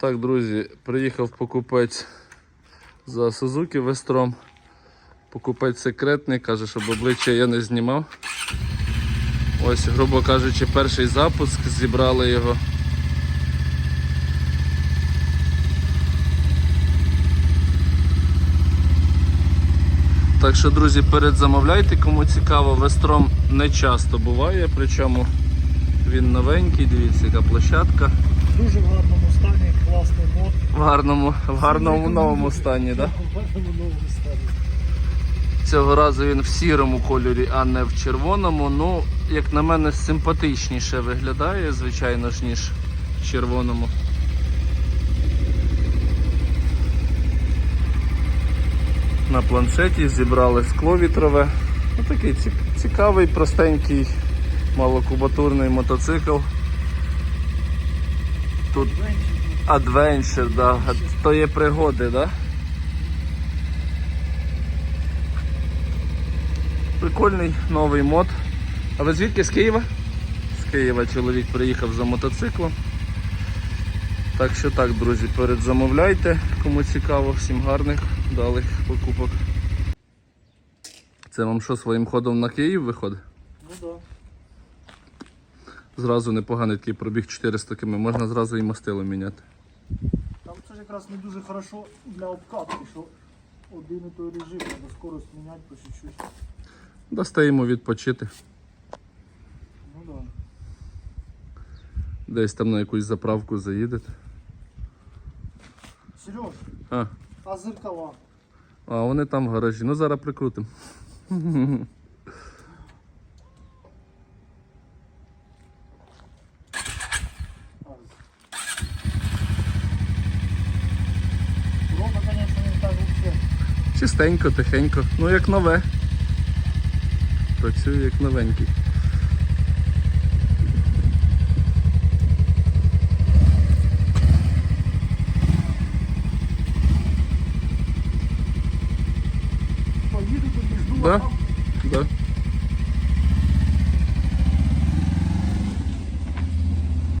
Так, друзі, приїхав покупець за Сузуки Вестром. Покупець секретний, каже, щоб обличчя я не знімав. Ось, грубо кажучи, перший запуск, зібрали його. Так що, друзі, передзамовляйте, кому цікаво, Вестром не часто буває, причому він новенький, дивіться, яка площадка. Дуже в гарному стані, класний мод. В гарному, в гарному новому стані, так? Да? В гарному новому стані. Цього разу він в сірому кольорі, а не в червоному. Ну, як на мене, симпатичніше виглядає, звичайно ж, ніж в червоному. На планшеті зібрали скло вітрове. Ну, такий цікавий, простенький, малокубатурний мотоцикл. Тут адвенчер, да. то є пригоди, да? Прикольний новий мод. А ви звідки з Києва? З Києва чоловік приїхав за мотоциклом. Так що так, друзі, передзамовляйте, кому цікаво, всім гарних, далих покупок. Це вам що, своїм ходом на Київ виходить? Ну да. Зразу непоганий такий пробіг 400 км, можна зразу і мастило міняти. Там це ж якраз не дуже хорошо для обкатки, що один і той режим, треба скорость міняти по чуть-чуть. Дасте йому відпочити. Ну да. Десь там на якусь заправку заїдете. Сереж, А, а зеркала? а вони там в гаражі. Ну зараз прикрутимо. А. Рома, конечно, не так вообще. Чистенько, тихенько. Ну як нове. Працює як новенький. Поїду тут Да? Да.